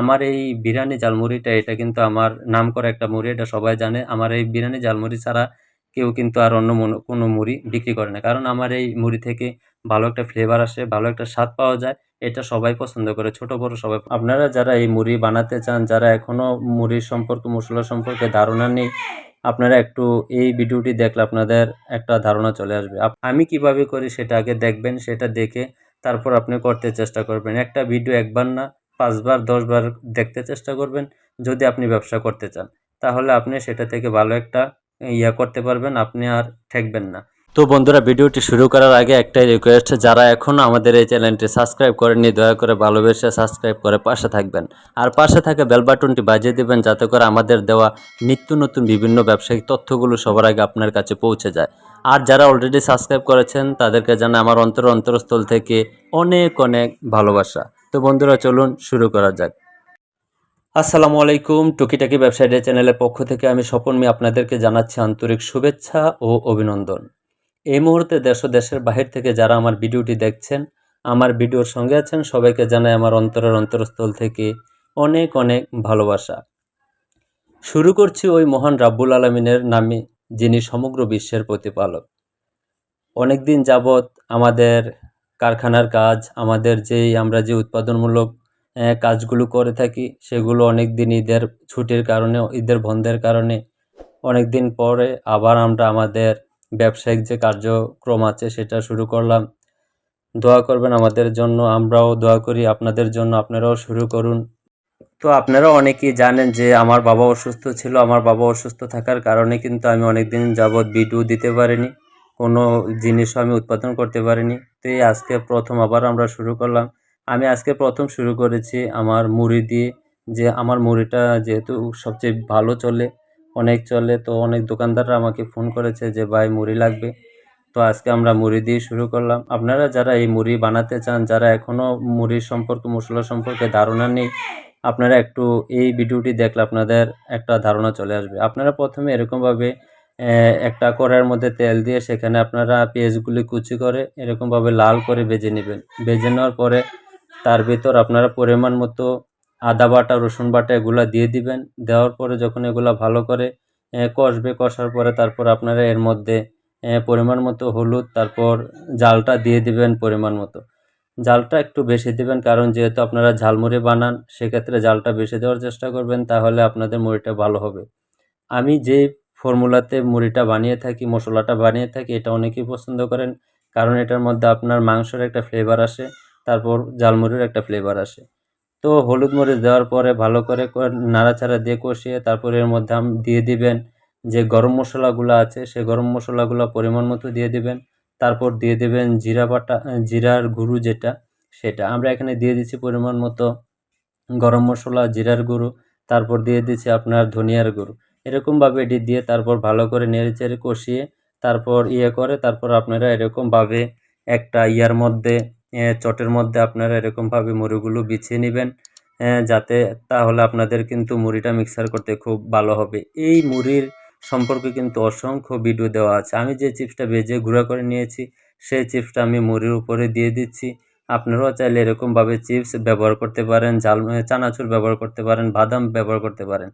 আমার এই বিরিয়ানি ঝালমুড়িটা, এটা কিন্তু আমার নাম করা একটা মুড়ি, এটা সবাই জানে। আমার এই বিরিয়ানি ঝালমুড়ি ছাড়া কেউ কিন্তু আর অন্য কোনো মুড়ি বিক্রি করে না। কারণ আমার এই মুড়ি থেকে ভালো একটা ফ্লেভার আসে, ভালো একটা স্বাদ পাওয়া যায়, এটা সবাই পছন্দ করে, ছোট বড় সবাই। আপনারা যারা এই মুড়ি বানাতে চান, যারা এখনও মুড়ির সম্পর্কে মশলা সম্পর্কে ধারণা নেই, আপনারা একটু এই ভিডিওটি দেখলে আপনাদের একটা ধারণা চলে আসবে। আমি কীভাবে করি সেটা আগে দেখবেন, সেটা দেখে তারপর আপনি করতে চেষ্টা করবেন। একটা ভিডিও একবার না পাঁচবার, দশবার দেখতে চেষ্টা করবেন যদি আপনি ব্যবসা করতে চান। তাহলে আপনি সেটা থেকে ভালো একটা ইয়া করতে পারবেন, আপনি আর ঠেকবেন না। তো বন্ধুরা, ভিডিওটি শুরু করার আগে একটাই রিকোয়েস্ট যারা এখনও আমাদের এই চ্যানেলটি সাবস্ক্রাইব করেননি, দয়া করে ভালোবেসে সাবস্ক্রাইব করে পাশে থাকবেন। আর পাশে থাকা বেল বাটনটি বাজিয়ে দেবেন, যাতে করে আমাদের দেওয়া নিত্য নতুন বিভিন্ন ব্যবসায়িক তথ্যগুলো সবার আগে আপনার কাছে পৌঁছে যায়। আর যারা অলরেডি সাবস্ক্রাইব করেছেন, তাদেরকে জানা আমার অন্তর অন্তরস্থল থেকে অনেক অনেক ভালোবাসা। তো বন্ধুরা, চলুন শুরু করা যাক। আসসালামু আলাইকুম টুকিটাকি ব্যবসায়ী চ্যানেলের পক্ষ থেকে আমি স্বপন মি, আপনাদেরকে জানাচ্ছি আন্তরিক শুভেচ্ছা ও অভিনন্দন। এই মুহূর্তে দেশ দেশের বাহির থেকে যারা আমার ভিডিওটি দেখছেন, আমার ভিডিওর সঙ্গে আছেন, সবাইকে জানাই আমার অন্তরের অন্তরস্থল থেকে অনেক অনেক ভালোবাসা। শুরু করছি ওই মহান রাব্বুল আলমিনের নামে, যিনি সমগ্র বিশ্বের প্রতিপালক। অনেক দিন যাবৎ আমাদের কারখানার কাজ, আমাদের যেই আমরা যে উৎপাদনমূলক কাজগুলো করে থাকি, সেগুলো অনেক দিন ঈদের ছুটির কারণে, ঈদের বন্ধের কারণে অনেক দিন পরে আবার আমরা আমাদের ব্যবসায়িক যে কার্যক্রম আছে, সেটা শুরু করলাম। দোয়া করবেন আমাদের জন্য, আমরাও দোয়া করি আপনাদের জন্য, আপনারাও শুরু করুন। তো আপনারা অনেকেই জানেন যে আমার বাবা অসুস্থ ছিল, আমার বাবা অসুস্থ থাকার কারণে কিন্তু আমি অনেক দিন যাবৎ ভিডিও দিতে পারিনি। কোনো জিনিসও আমি উৎপাদন করতে পারিনি। তো এই আজকে প্রথম আবার আমরা শুরু করলাম। আমি আজকে প্রথম শুরু করেছি আমার মুড়ি দিয়ে। যে আমার মুড়িটা যেহেতু সবচেয়ে ভালো চলে, অনেক চলে, তো অনেক দোকানদাররা আমাকে ফোন করেছে যে, ভাই, মুড়ি লাগবে। তো আজকে আমরা মুড়ি দিয়ে শুরু করলাম। আপনারা যারা এই মুড়ি বানাতে চান, যারা এখনও মুড়ির সম্পর্কে, মশলা সম্পর্কে ধারণা নেই, আপনারা একটু এই ভিডিওটি দেখলে আপনাদের একটা ধারণা চলে আসবে। আপনারা প্রথমে এরকমভাবে একটা কড়াইয়ের মধ্যে তেল দিয়ে সেখানে আপনারা পেঁয়াজগুলি কুচি করে এরকমভাবে লাল করে ভেজে নেবেন। ভেজে নেওয়ার পরে তার ভিতর আপনারা পরিমাণ মতো আদা বাটা, রসুন বাটা এগুলো দিয়ে দিবেন। দেওয়ার পরে যখন এগুলা ভালো করে কষবে, কষার পরে তারপর আপনারা এর মধ্যে পরিমাণ মতো হলুদ, তারপর জালটা দিয়ে দিবেন পরিমাণ মতো। জালটা একটু বেশি দেবেন কারণ যেহেতু আপনারা ঝালমুড়ি বানান, সেক্ষেত্রে জালটা বেশি দেওয়ার চেষ্টা করবেন, তাহলে আপনাদের মুড়িটা ভালো হবে। আমি যে ফর্মুলাতে মুড়িটা বানিয়ে থাকি, মশলাটা বানিয়ে থাকি, এটা অনেকেই পছন্দ করেন। কারণ এটার মধ্যে আপনার মাংসের একটা ফ্লেভার আসে, তারপর জালমুড়ির একটা ফ্লেভার আসে। তো হলুদ মরিচ দেওয়ার পরে ভালো করে নাড়াচাড়া দিয়ে কষিয়ে তারপরে এর মধ্যে দিয়ে দিবেন যে গরম মশলাগুলো আছে, সে গরম মশলাগুলো পরিমাণ মতো দিয়ে দিবেন। তারপর দিয়ে দেবেন জিরা বাটা, জিরার গুঁড়ো যেটা, সেটা। আমরা এখানে দিয়ে দিচ্ছি পরিমাণ মতো গরম মশলা, জিরার গুঁড়ো। তারপর দিয়ে দিচ্ছি আপনার ধনিয়ার গুঁড়ো। এরকমভাবে এটি দিয়ে তারপর ভালো করে নেড়েচেড়ে কষিয়ে তারপর ইয়ে করে, তারপর আপনারা এরকমভাবে একটা ইয়ার মধ্যে চটের মধ্যে আপনারা এরকমভাবে মুড়িগুলো বিছিয়ে নেবেন যাতে তাহলে আপনাদের কিন্তু মুড়িটা মিক্সার করতে খুব ভালো হবে। এই মুড়ির সম্পর্কে কিন্তু অসংখ্য ভিডিও দেওয়া আছে। আমি যে চিপসটা ভেজে গুঁড়া করে নিয়েছি, সেই চিপসটা আমি মুড়ির উপরে দিয়ে দিচ্ছি। আপনারাও চাইলে এরকমভাবে চিপস ব্যবহার করতে পারেন জাল চানাচুর ব্যবহার করতে পারেন, বাদাম ব্যবহার করতে পারেন।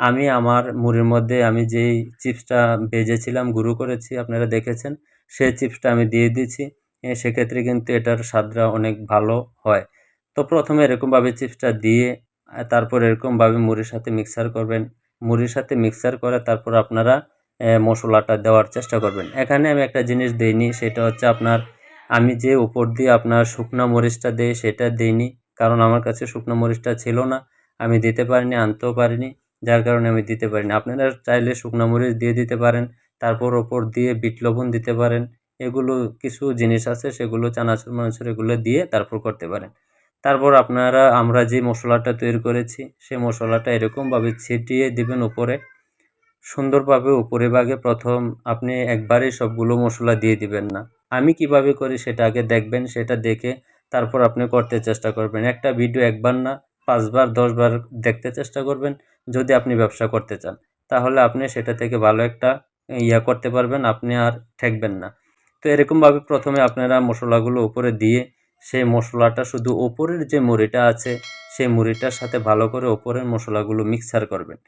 আমি আমার মুড়ির মধ্যে আমি যেই চিপসটা ভেজেছিলাম, গুঁড়ো করেছি, আপনারা দেখেছেন, সেই চিপসটা আমি দিয়ে দিয়েছি। সেক্ষেত্রে কিন্তু এটার স্বাদটা অনেক ভালো হয়। তো প্রথমে এরকমভাবে চিপসটা দিয়ে তারপর এরকমভাবে মুড়ির সাথে মিক্সার করবেন। মুড়ির সাথে মিক্সার করে তারপর আপনারা মশলাটা দেওয়ার চেষ্টা করবেন। এখানে আমি একটা জিনিস দিইনি, সেটা হচ্ছে আপনার, আমি যে উপর দিয়ে আপনার শুকনো মরিচটা দিই, সেটা দিইনি, কারণ আমার কাছে শুকনো মরিচটা ছিল না। আমি দিতে পারিনি, আনতেও পারিনি। যার কারণে আমি দিতে পারি না। আপনারা চাইলে শুকনো মরিচ দিয়ে দিতে পারেন, তারপর ওপর দিয়ে বিট লবণ দিতে পারেন। এগুলো কিছু জিনিস আছে, সেগুলো চানাচুর মানাচুর এগুলো দিয়ে তারপর করতে পারেন। তারপর আপনারা, আমরা যে মশলাটা তৈরি করেছি, সে মশলাটা এরকমভাবে ছিটিয়ে দিবেন উপরে। সুন্দরভাবে উপরে ভাগে প্রথম আপনি একবারেই সবগুলো মশলা দিয়ে দিবেন না। আমি কীভাবে করি সেটা আগে দেখবেন, সেটা দেখে তারপর আপনি করতে চেষ্টা করবেন। একটা ভিডিও একবার না পাঁচবার, দশবার দেখতে চেষ্টা করবেন যদি আপনি ব্যবসা করতে চান। তাহলে আপনি সেটা থেকে ভালো একটা ইয়া করতে পারবেন, আপনি আর ঠেকবেন না। তো এরকমভাবে প্রথমে আপনারা মশলাগুলো উপরে দিয়ে, সেই মশলাটা শুধু ওপরের যে মুড়িটা আছে, সেই মুড়িটার সাথে ভালো করে ওপরের মশলাগুলো মিক্সার করবেন।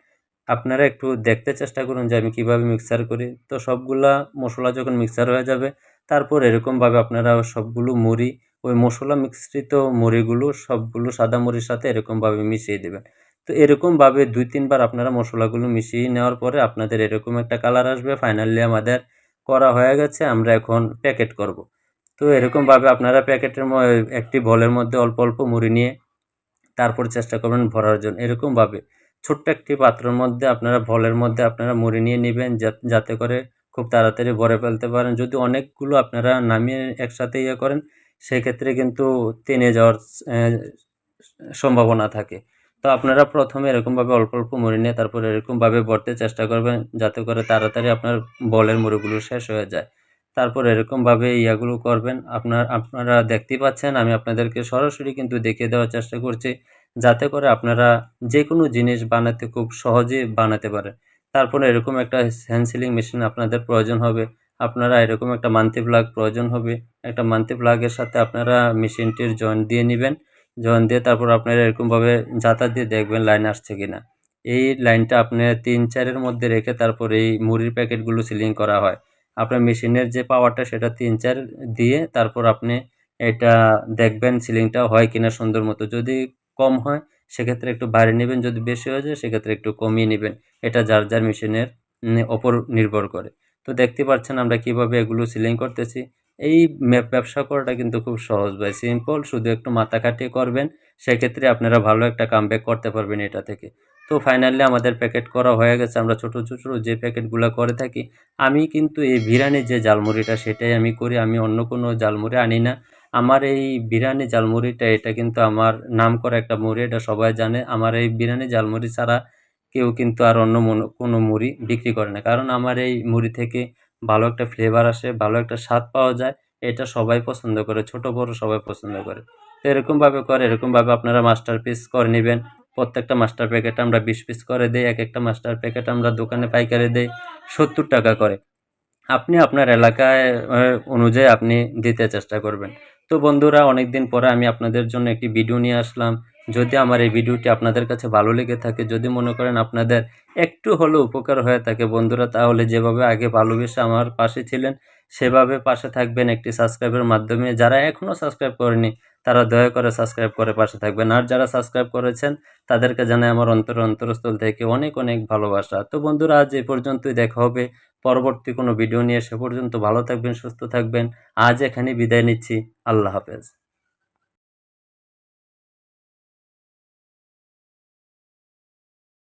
আপনারা একটু দেখতে চেষ্টা করুন যে আমি কীভাবে মিক্সার করি। তো সবগুলা মশলা যখন মিক্সার হয়ে যাবে, তারপর এরকমভাবে আপনারা সবগুলো মুড়ি ওই মশলা মিশ্রিত মুড়িগুলো সবগুলো সাদা মুড়ির সাথে এরকমভাবে মিশিয়ে দেবেন। তো এরকমভাবে দুই তিনবার আপনারা মশলাগুলো মিশিয়ে নেওয়ার পরে আপনাদের এরকম একটা কালার আসবে। ফাইনালি আমাদের করা হয়ে গেছে, আমরা এখন প্যাকেট করব। তো এরকমভাবে আপনারা প্যাকেটের একটি বলের মধ্যে অল্প অল্প মুড়ি নিয়ে তারপর চেষ্টা করবেন ভরার জন্য। এরকমভাবে ছোট্ট একটি পাত্রের মধ্যে আপনারা ভলের মধ্যে আপনারা মুড়ি নিয়ে নেবেন যাতে করে খুব তাড়াতাড়ি ভরে ফেলতে পারেন। যদি অনেকগুলো আপনারা নামিয়ে একসাথে ইয়ে করেন সেক্ষেত্রে কিন্তু টেনে যাওয়ার সম্ভাবনা থাকে। তো আপনারা প্রথমে এরকমভাবে অল্প অল্প মুড়ি নিয়ে তারপর এরকমভাবে ভরতে চেষ্টা করবেন যাতে করে তাড়াতাড়ি আপনার বলের মুড়িগুলো শেষ হয়ে যায়। তারপর এরকমভাবে ইয়াগুলো করবেন। আপনার, আপনারা দেখতেই পাচ্ছেন, আমি আপনাদেরকে সরাসরি কিন্তু দেখিয়ে দেওয়ার চেষ্টা করছি যাতে করে আপনারা যে কোনো জিনিস বানাতে খুব সহজে বানাতে পারেন। তারপরে এরকম একটা হ্যান্ড সিলিং মেশিন আপনাদের প্রয়োজন হবে। আপনারা এরকম একটা মান্থি প্লাগ প্রয়োজন হবে। একটা মান্থি প্লাগের সাথে আপনারা মেশিনটির জয়েন্ট দিয়ে নেবেন। জয়েন্ট দিয়ে তারপর আপনারা এরকমভাবে যাতা দিয়ে দেখবেন লাইন আসছে কি না এই লাইনটা আপনি তিন চারের মধ্যে রেখে তারপর এই মুড়ির প্যাকেটগুলো সিলিং করা হয়। আপনার মেশিনের যে পাওয়ারটা সেটা তিন, চার দিয়ে তারপর আপনি এটা দেখবেন সিলিংটা হয় কিনা সুন্দর মতো। যদি কম হয়, সেক্ষেত্রে একটু বাইরে নেবেন। যদি বেশি হয়ে যায়, সেক্ষেত্রে একটু কমিয়ে নেবেন। এটা যার যার মেশিনের ওপর নির্ভর করে। তো দেখতে পাচ্ছেন আমরা কীভাবে এগুলো সিলিং করতেছি। এই ব্যবসা করাটা কিন্তু খুব সহজ ভাই, সিম্পল, শুধু একটু মাথা কাটিয়ে করবেন। সেক্ষেত্রে আপনারা ভালো একটা কামব্যাক করতে পারবেন এটা থেকে। তো ফাইনালি আমাদের প্যাকেট করা হয়ে গেছে, আমরা ছোটো ছোটো যে প্যাকেটগুলো করে থাকি, আমি কিন্তু এই বিরিয়ানির যে জালমুড়িটা সেটাই আমি করি, আমি অন্য কোনো জালমুড়ি আনি না। আমার এই বিরিয়ানি জালমুড়িটা এটা কিন্তু আমার নাম করা একটা মুড়ি, এটা সবাই জানে। আমার এই বিরিয়ানি জালমুড়ি ছাড়া কেউ কিন্তু আর অন্য কোনো মুড়ি বিক্রি করে না। কারণ আমার এই মুড়ি থেকে ভালো একটা ফ্লেভার আসে, ভালো একটা স্বাদ পাওয়া যায়, এটা সবাই পছন্দ করে, ছোট বড় সবাই পছন্দ করে। তো এরকমভাবে করে, এরকমভাবে আপনারা মাস্টার পিস করে নেবেন। প্রত্যেকটা মাস্টার প্যাকেট আমরা বিশ পিস করে দিই এক একটা মাস্টার প্যাকেট আমরা দোকানে পাইকারি দিই, সত্তর টাকা করে। আপনি আপনার এলাকায় অনুযায়ী আপনি দিতে চেষ্টা করবেন। তো বন্ধুরা অনেক দিন পরে আমি আপনাদের জন্য একটি ভিডিও নিয়ে আসলাম। যদি আমার এই ভিডিওটি আপনাদের কাছে ভালো লেগে থাকে, যদি মনে করেন আপনাদের একটু হলেও উপকার হয়ে থাকে, বন্ধুরা, তাহলে যেভাবে আগে ভালোবেসে আমার পাশে ছিলেন, সেভাবে পাশে থাকবেন একটি সাবস্ক্রাইবের মাধ্যমে। যারা এখনও সাবস্ক্রাইব করেনি, তারা দয়া করে সাবস্ক্রাইব করে পাশে থাকবেন। আর যারা সাবস্ক্রাইব করেছেন, তাদেরকে জানাই আমার অন্তর অন্তরস্থল থেকে অনেক অনেক ভালোবাসা। তো বন্ধুরা, আজ এ পর্যন্তই দেখা হবে। পরবর্তী কোনো ভিডিও নিয়ে সে পর্যন্ত ভালো থাকবেন, সুস্থ থাকবেন। আজ এখানে বিদায় নিচ্ছি। আল্লাহ হাফেজ।